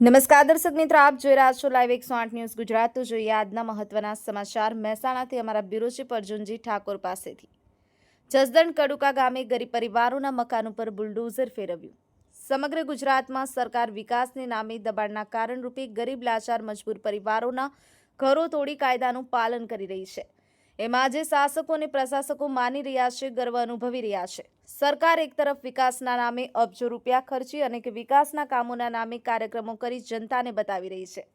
નમસ્કાર દર્શક મિત્રો, આપ જોઈ રહ્યા છો લાઈવ એકસો આઠ ન્યૂઝ ગુજરાત. તો જોઈએ આજના મહત્વના સમાચાર. મહેસાણાથી અમારા બ્યુરો ચીફ અર્જુનજી ઠાકોર પાસેથી. જસદણ કડુકા ગામે ગરીબ પરિવારોના મકાન ઉપર બુલડોઝર ફેરવ્યું. સમગ્ર ગુજરાતમાં સરકાર વિકાસને નામે દબાણના કારણરૂપે ગરીબ લાચાર મજબૂર પરિવારોના ઘરો તોડી કાયદાનું પાલન કરી રહી છે. એમાં આજે શાસકો અને પ્રશાસકો માની રહ્યા છે, ગર્વ અનુભવી રહ્યા છે. સરકાર એક તરફ વિકાસના નામે અબજો રૂપિયા ખર્ચી અને વિકાસના કામોના નામે કાર્યક્રમો કરી જનતાને બતાવી રહી છે.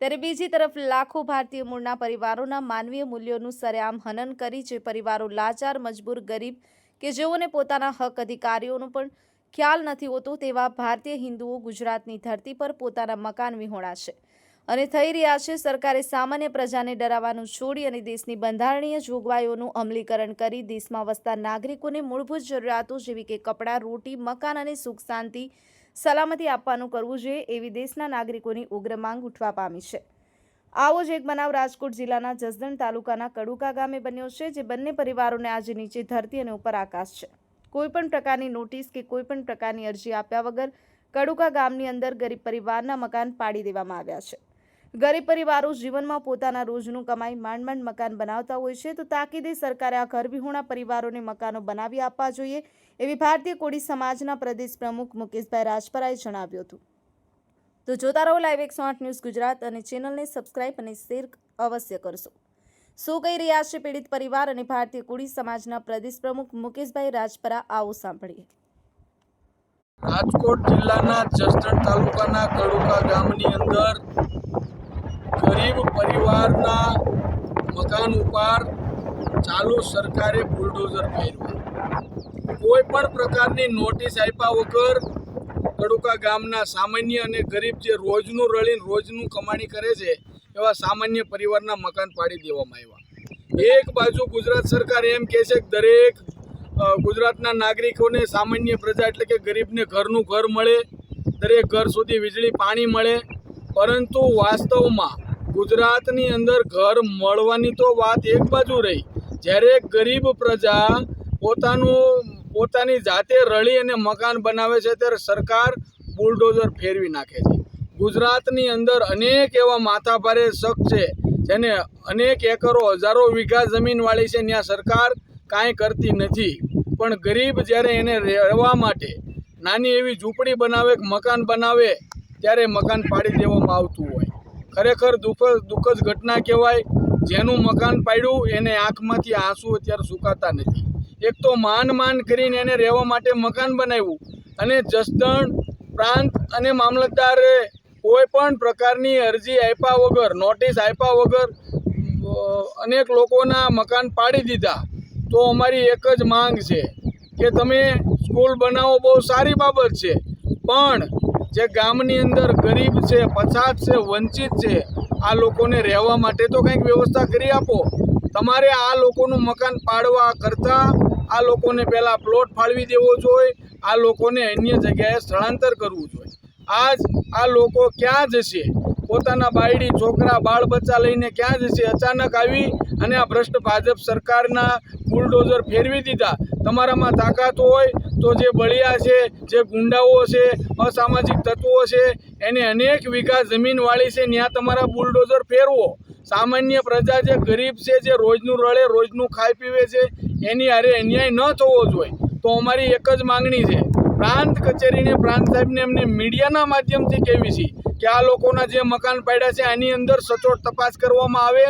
ત્યારે બીજી તરફ લાખો ભારતીય મૂળના પરિવારોના માનવીય મૂલ્યોનું સરેઆમ હનન કરી જે પરિવારો લાચાર, મજબૂર, ગરીબ કે જેઓને પોતાના હક અધિકારીઓનો પણ ખ્યાલ નથી હોતો તેવા ભારતીય હિન્દુઓ ગુજરાતની ધરતી પર પોતાના મકાન વિહોણા છે. અને થઈ રહ્યા છે સરકારે સામાન્ય પ્રજાને ડરાવવાનું છોડી અને દેશની બંધારણીય જોગવાઈઓનું અમલીકરણ કરી દેશમાં વસતા નાગરિકોને મૂળભૂત જરૂરિયાતો જેવી કે કપડાં, રોટી, મકાન અને સુખ શાંતિ સલામતી આપવાનું કરવું જોઈએ એવી દેશના નાગરિકોની ઉગ્ર માંગ ઉઠવા પામી છે. આવો જ એક બનાવ રાજકોટ જિલ્લાના જસદણ તાલુકાના કડુકા ગામે બન્યો છે, જે બંને પરિવારોને આજે નીચે ધરતી અને ઉપર આકાશ છે. કોઈપણ પ્રકારની નોટિસ કે કોઈપણ પ્રકારની અરજી આપ્યા વગર કડુકા ગામની અંદર ગરીબ પરિવારના મકાન પાડી દેવામાં આવ્યા છે. ગરીબ પરિવારો જીવનમાં પોતાના રોજનું કમાઈ માંડ માંડ મકાન બનાવતા હોય છે, તો તાકીદે સરકારે આ ઘરવિહોણા પરિવારોને મકાનો બનાવી આપવા જોઈએ, એવી ભારતીય કોળી સમાજના પ્રદેશ પ્રમુખ મુકેશભાઈ રાજપરાએ જણાવ્યું હતું. તો જોતા રહો લાઈવ એકસો આઠ ન્યૂઝ ગુજરાત અને ચેનલને સબસ્ક્રાઇબ અને શેર અવશ્ય કરશો. શું કહી રહ્યા છે પીડિત પરિવાર અને ભારતીય કોળી સમાજના પ્રદેશ પ્રમુખ મુકેશભાઈ રાજપરા? આવો સાંભળીએ. રાજકોટ જિલ્લાના જસદણ તાલુકાના કડુકા ગામની અંદર પરિવારના મકાન ઉપર ચાલુ સરકારે બુલડોઝર ફેરવ્યા કોઈ પણ પ્રકારની નોટિસ આપ્યા વગર કડુકા ગામના સામાન્ય અને ગરીબ જે રોજનું રળીને રોજનું કમાણી કરે છે, એવા સામાન્ય પરિવારના મકાન પાડી દેવામાં આવ્યા. એક બાજુ ગુજરાત સરકાર એમ કહે છે કે દરેક ગુજરાતના નાગરિકોને સામાન્ય પ્રજા એટલે કે ગરીબને ઘરનું ઘર મળે, દરેક ઘર સુધી વીજળી પાણી મળે, પરંતુ વાસ્તવમાં ગુજરાતની અંદર ઘર મળવાની તો વાત એક બાજુ રહી. જ્યારે ગરીબ પ્રજા પોતાનું, પોતાની જાતે રળી અને મકાન બનાવે છે, ત્યારે સરકાર બુલડોઝર ફેરવી નાખે છે. ગુજરાતની અંદર અનેક એવા માથાભારે શક છે, જેને અનેક એકરો, હજારો વીઘા જમીનવાળી છે ત્યાં સરકાર કાંઈ કરતી નથી. પણ ગરીબ જ્યારે એને રહેવા માટે નાની એવી ઝૂંપડી બનાવે મકાન બનાવે, ત્યારે મકાન પાડી દેવામાં આવતું હોય. ખરેખર દુઃખ દુઃખદ ઘટના કહેવાય. જેનું મકાન પાડ્યું, એને આંખમાંથી આંસુ અત્યારે સુકાતા નથી. એક તો માન માન કરીને એને રહેવા માટે મકાન બનાવ્યું અને જસદણ પ્રાંત અને મામલતદારે કોઈ પણ પ્રકારની અરજી આપ્યા વગર, નોટિસ આપ્યા વગર અનેક લોકોના મકાન પાડી દીધા. તો અમારી એક જ માંગ છે કે તમે સ્કૂલ બનાવો બહુ સારી બાબત છે. પણ જે ગામની અંદર ગરીબ છે, પછાત છે, વંચિત છે, આ લોકોને રહેવા માટે તો કંઈક વ્યવસ્થા કરી આપો. તમારે આ લોકોનું મકાન પાડવા કરતાં આ લોકોને પહેલાં પ્લોટ ફાળવી દેવો જોઈએ, આ લોકોને અન્ય જગ્યાએ સ્થળાંતર કરવું જોઈએ. આજ આ લોકો ક્યાં જશે? પોતાના બાયડી, છોકરા બાળ બચ્ચા લઈને ક્યાં જશે? અચાનક આવી અને આ ભ્રષ્ટ ભાજપ સરકારના બુલડોઝર ફેરવી દીધા. તમારામાં તાકાત હોય તો જે બળિયા છે, જે ગુંડાઓ છે, અસામાજિક તત્વો છે, એને અનેક વીઘા જમીનવાળી છે ત્યાં તમારા બુલડોઝર ફેરવો. સામાન્ય પ્રજા જે ગરીબ છે, જે રોજનું રળે, રોજનું ખાઈ પીવે છે, એની અરે અન્યાય ન થવો જોઈએ. તો અમારી એક જ માંગણી છે. પ્રાંત કચેરીને પ્રાંત સાહેબને એમને મીડિયાના માધ્યમથી કહેવી છે કે આ લોકોના જે મકાન પાડ્યા છે એની અંદર સચોટ તપાસ કરવામાં આવે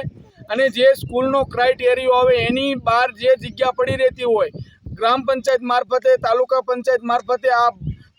અને જે સ્કૂલનો ક્રાઇટેરિયો આવે, એની બહાર જે જગ્યા પડી રહેતી હોય ગ્રામ પંચાયત મારફતે, તાલુકા પંચાયત મારફતે આ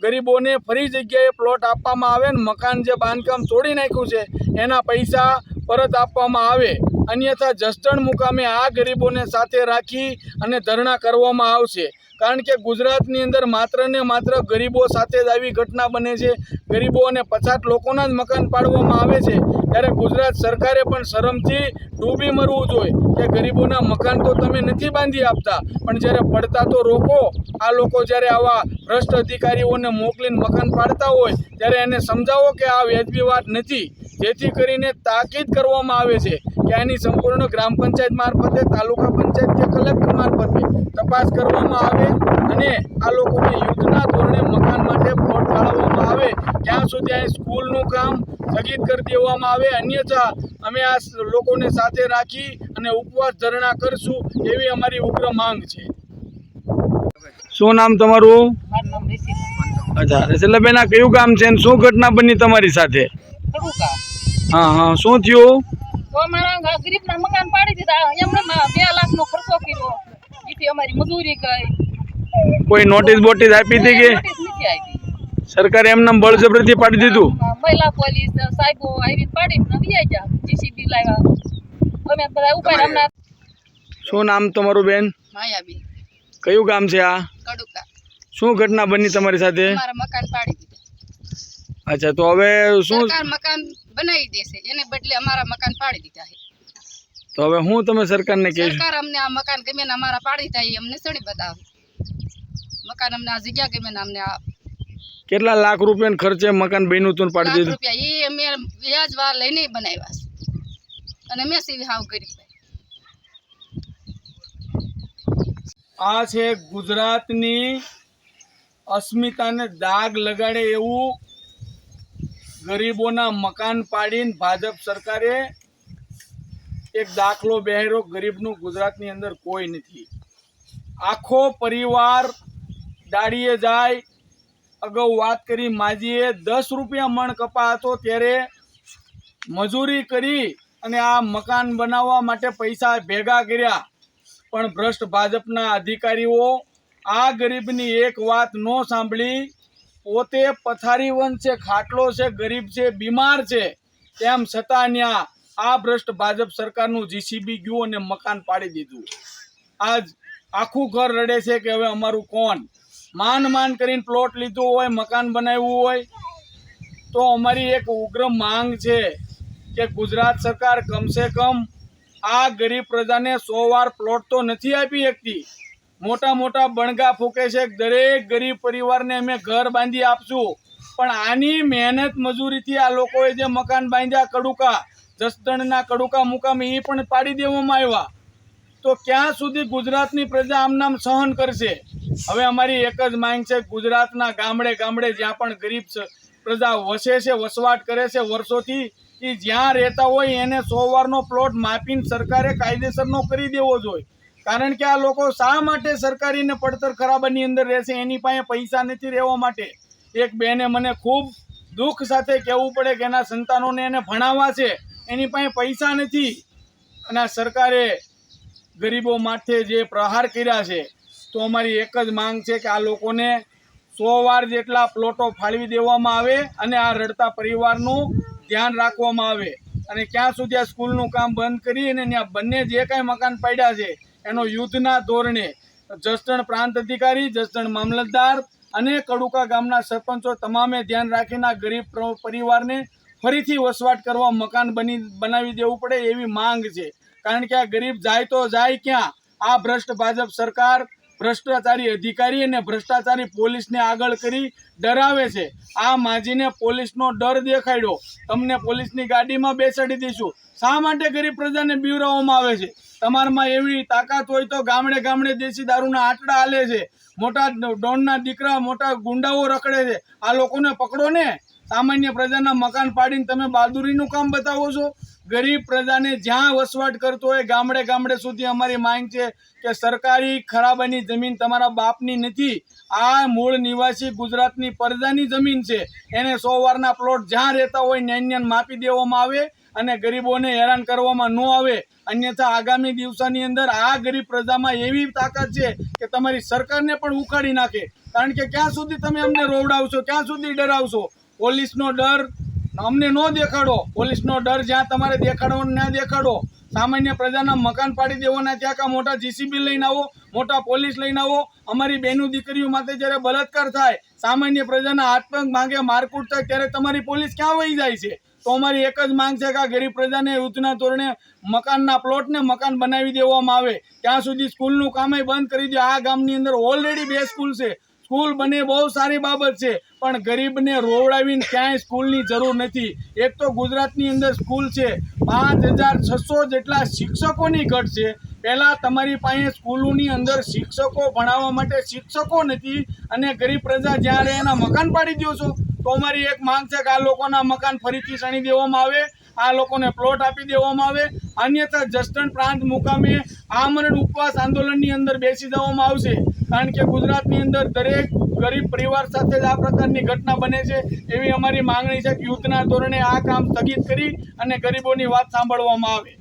ગરીબોને ફરી જગ્યાએ પ્લોટ આપવામાં આવે ને મકાન જે બાંધકામ તોડી નાખ્યું છે, એના પૈસા પરત આપવામાં આવે. અન્યથા જસદણ મુકામે આ ગરીબોને સાથે રાખી અને ધરણા કરવામાં આવશે. કારણ કે ગુજરાતની અંદર માત્ર ને માત્ર ગરીબો સાથે જ આવી ઘટના બને છે. ગરીબો અને પછાત લોકોના જ મકાન પાડવામાં આવે છે. ત્યારે ગુજરાત સરકારે પણ શરમથી ડૂબી મરવું જોઈએ કે ગરીબોના મકાન તો તમે નથી બાંધી આપતા, પણ જ્યારે પડતા તો રોકો. આ લોકો જ્યારે આવા ભ્રષ્ટ અધિકારીઓને મોકલીને મકાન પાડતા હોય, ત્યારે એને સમજાવો કે આ વ્યાજબી વાત નથી. જેથી કરીને તાકીદ કરવામાં આવે છે. આની સંપૂર્ણ ગ્રામ પંચાયત મારફતે તાલુકા પંચાયત કે કલેક્ટર મારફતે તપાસ કરવામાં આવે અને આ લોકોને યુદ્ધના ધોરણે મકાન માટે પ્લોટ ફાળવવામાં આવે. ત્યાં સુધી અહીં સ્કૂલનું કામ સ્થગિત કરી દેવામાં આવે અન્યથા અમે આ લોકોને સાથે રાખી અને ઉપવાસ ધરણા કરશું એવી અમારી ઉગ્ર માંગ છે. શું નામ તમારું? અચ્છા રસેલાબેન આ કયું કામ છે શું ઘટના બની તમારી સાથે? હા હા શું થયું? તો અમારા ગરીબના મકાન પાડી દીધા. એમને બે લાખનો ખર્ચો કર્યો. એથી અમારી મજૂરી ગઈ. કોઈ નોટિસ બોટિસ આપી હતી કે? સરકારે એમને બળજબરીથી પાડી દીધું? મહિલા પોલીસ સાહેબો આવીને પાડીને આવી ગયા. જીસીબી લાવ્યા. અમે બધા ઉપાય હમણાં શું નામ તમારું બેન? માયાબી કયું ગામ છે આ? કડુકા. શું ઘટના બની તમારી સાથે? મારા મકાન પાડી દીધું. અચ્છા તો હવે શું મકાન બનાવી દેશે. એને બદલે અમારા મકાન પાડી દીધા છે. તો હવે હું તમે સરકારને કહીશ? સરકાર અમને આ મકાન ગમે ને અમારા પાડી દીધા એ અમને સડી બતાવે. મકાન અમને આ જગ્યા ગમે ને અમને આ કેટલા લાખ રૂપિયા ખર્ચે મકાન બન્યું હતું ને પાડી દીધું? રૂપિયા એ અમે વ્યાજ વાર લઈને બનાવ્યા છે. અને મેં સીવી હાવ કરી આ છે ગુજરાતની અસ્મિતાને દાગ લગાડે એવું ગરીબોના મકાન પાડીને ભાજપ સરકારે એક દાખલો બેહેરો ગરીબનું ગુજરાતની અંદર કોઈ નથી. આખો પરિવાર દાડીએ જાય. અગાઉ વાત કરી માજીએ, દસ રૂપિયા મણ કપા ત્યારે મજૂરી કરી અને આ મકાન બનાવવા માટે પૈસા ભેગા કર્યા. પણ ભ્રષ્ટ ભાજપના અધિકારીઓ આ ગરીબની એક વાત ન સાંભળી. પોતે પથારીવંત છે, ખાટલો છે, ગરીબ છે, બીમાર છે, તેમ છતાં ત્યાં આ ભ્રષ્ટ ભાજપ સરકારનું જીસીબી ગયું અને મકાન પાડી દીધું. આજ આખું ઘર રડે છે કે હવે અમારું કોણ? માન માન કરીને પ્લોટ લીધું હોય, મકાન બનાવ્યું હોય, તો અમારી એક ઉગ્ર માંગ છે કે ગુજરાત સરકાર કમસે કમ આ ગરીબ પ્રજાને સો વાર પ્લોટ તો નથી આપી શકતી. મોટા મોટા બણગા ફૂકે છે. દરેક ગરીબ પરિવારને અમે ઘર બાંધી આપશું. પણ આની મહેનત મજૂરીથી આ લોકોએ જે મકાન બાંધ્યા કડુકા, જસદણના કડુકા મુકામે, એ પણ પાડી દેવામાં આવ્યા. તો ક્યાં સુધી ગુજરાતની પ્રજા આમ સહન કરશે? હવે અમારી એક જ માંગ છે, ગુજરાતના ગામડે ગામડે જ્યાં પણ ગરીબ પ્રજા વસે છે, વસવાટ કરે છે, વર્ષોથી, એ જ્યાં રહેતા હોય એને સો વારનો પ્લોટ માપીને સરકારે કાયદેસરનો કરી દેવો જોઈએ. કારણ કે આ લોકો શા માટે સરકારીને પડતર ખરાબાની અંદર રહેશે? એની પાસે પૈસા નથી રહેવા માટે. એક બેને મને ખૂબ દુઃખ સાથે કહેવું પડે કે એના સંતાનોને એને ભણાવવા છે. એની પાસે પૈસા નથી. અને આ સરકારે ગરીબો માટે જે પ્રહાર કર્યા છે, તો અમારી એક જ માંગ છે કે આ લોકોને સો વાર જેટલા પ્લોટો ફાળવી દેવામાં આવે અને આ રડતા પરિવારનું ધ્યાન રાખવામાં આવે. અને ક્યાં સુધી આ સ્કૂલનું કામ બંધ કરી અને ત્યાં બંને જે કાંઈ મકાન પડ્યા છે એનો યુદ્ધના ધોરણે જસદણ પ્રાંત અધિકારી, જસદણ મામલતદાર અને કડુકા ગામના સરપંચો તમામે ધ્યાન રાખીને ગરીબ પરિવારને ફરીથી વસવાટ કરવા મકાન બની, બનાવી દેવું પડે એવી માંગ છે. કારણ કે આ ગરીબ જાય તો જાય ક્યાં? આ ભ્રષ્ટ ભાજપ સરકાર ભ્રષ્ટાચારી અધિકારી અને ભ્રષ્ટાચારી પોલીસને આગળ કરી ડરાવે છે. આ માજીને પોલીસનો ડર દેખાડ્યો. તમને પોલીસની ગાડીમાં બેસાડી દઈશું. શા માટે ગરીબ પ્રજાને બીવરાવવામાં આવે છે? તમારામાં એવી તાકાત હોય તો ગામડે ગામડે દેશી દારૂના આટડા હાલે છે. મોટા ડોનના દીકરા, મોટા ગુંડાઓ રખડે છે. આ લોકોને પકડો ને. સામાન્ય પ્રજાના મકાન પાડીને તમે બહાદુરીનું કામ બતાવો છો? ગરીબ પ્રજાને જ્યાં વસવાટ કરતો હોય, ગામડે ગામડે સુધી અમારી માંગ છે કે સરકારી ખરાબાની જમીન તમારા બાપની નથી. આ મૂળ નિવાસી ગુજરાતની પરજાની જમીન છે. એને સો વારના પ્લોટ જ્યાં રહેતા હોય ન્યાય માપી દેવામાં આવે અને ગરીબોને હેરાન કરવામાં ન આવે. અન્યથા આગામી દિવસોની અંદર આ ગરીબ પ્રજામાં એવી તાકાત છે કે તમારી સરકારને પણ ઉખાડી નાખે. કારણ કે ક્યાં સુધી તમે અમને રોવડાવશો, ક્યાં સુધી ડરાવશો? પોલીસનો ડર અમને ન દેખાડો. પોલીસનો ડર જ્યાં તમારે દેખાડવાનો ના દેખાડો. સામાન્ય પ્રજાના મકાન પાડી દેવાના ત્યાં કા મોટા જીસીબી લઈને આવો, મોટા પોલીસ લઈને આવો. અમારી બહેનું દીકરીઓ માટે જ્યારે બળાત્કાર થાય, સામાન્ય પ્રજાના આતંક માંગે, મારકૂટ થાય, ત્યારે તમારી પોલીસ ક્યાં વહી જાય છે? તો અમારી એક જ માંગ છે કે આ ગરીબ પ્રજાને યુદ્ધના ધોરણે મકાનના પ્લોટને મકાન બનાવી દેવામાં આવે. ત્યાં સુધી સ્કૂલનું કામે બંધ કરી દે. આ ગામની અંદર ઓલરેડી બે સ્કૂલ છે. સ્કૂલ બને બહુ સારી બાબત છે, પણ ગરીબને રોવડાવીને ક્યાંય સ્કૂલની જરૂર નથી. એક તો ગુજરાતની અંદર સ્કૂલ છે, પાંચ હજાર છસો જેટલા શિક્ષકોની ઘટ છે. પહેલાં તમારી પાસે સ્કૂલોની અંદર શિક્ષકો ભણાવવા માટે શિક્ષકો નથી, અને ગરીબ પ્રજા જ્યારે એના મકાન પાડી દો છો, તો અમારી એક માંગ છે કે આ લોકોના મકાન ફરીથી શણી દેવામાં આવે, આ લોકોને પ્લોટ આપી દેવામાં આવે. અન્યથા જસદણ પ્રાંત મુકામે આમરણ ઉપવાસ આંદોલનની અંદર બેસી જવામાં આવશે. કારણ કે ગુજરાતની અંદર દરેક ગરીબ પરિવાર સાથે જ આ પ્રકારની ઘટના બને છે એવી અમારી માંગણી છે કે યુદ્ધના ધોરણે આ કામ સ્થગિત કરી અને ગરીબોની વાત સાંભળવામાં આવે.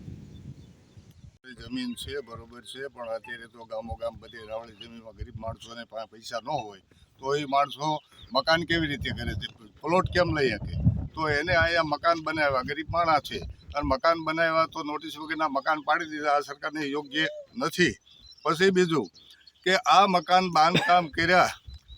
જમીન છે, બરોબર છે, પણ અત્યારે તો ગામો ગામ બધી રાવળી જમીનમાં ગરીબ માણસોને પાસે ન હોય, તો એ માણસો મકાન કેવી રીતે કરે છે? પ્લોટ કેમ લઈ શકે? તો એને અહીંયા મકાન બનાવ્યા, ગરીબ માણસ છે. અને મકાન બનાવ્યા તો નોટિસ વગરના મકાન પાડી દીધા, આ સરકારને યોગ્ય નથી. પછી બીજું કે આ મકાન બાંધકામ કર્યા,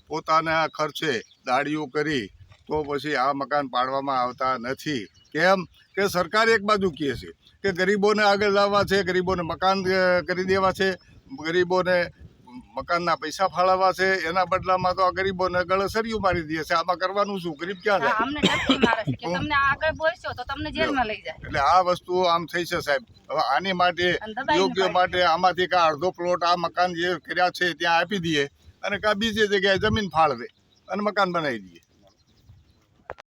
પોતાના ખર્ચે દાડીઓ કરી, તો પછી આ મકાન પાડવામાં આવતા નથી. કેમ? કે સરકાર એક બાજુ કહે છે કે ગરીબોને આગળ લાવવા છે, ગરીબોને મકાન કરી દેવા છે, ગરીબોને મકાનના પૈસા ફાળવવા છે એના બદલામાં તો આ ગરીબોને ગળે સરિયું મારી દે છે. આમાં કરવાનું શું? ગરીબ ક્યાં જાય? અમને ડરથી મારે છે. કે તમને આગળ બોલશો તો તમને જેલમાં લઈ જાય. એટલે આ વસ્તુ આમ થઈ છે સાહેબ. હવે આની માટે યોગ્ય માટે આમાંથી કા અડધો પ્લોટ આ મકાન જે કર્યા છે ત્યાં આપી દઈએ અને કા બીજી જગ્યાએ જમીન ફાળવે અને મકાન બનાવી દઈએ.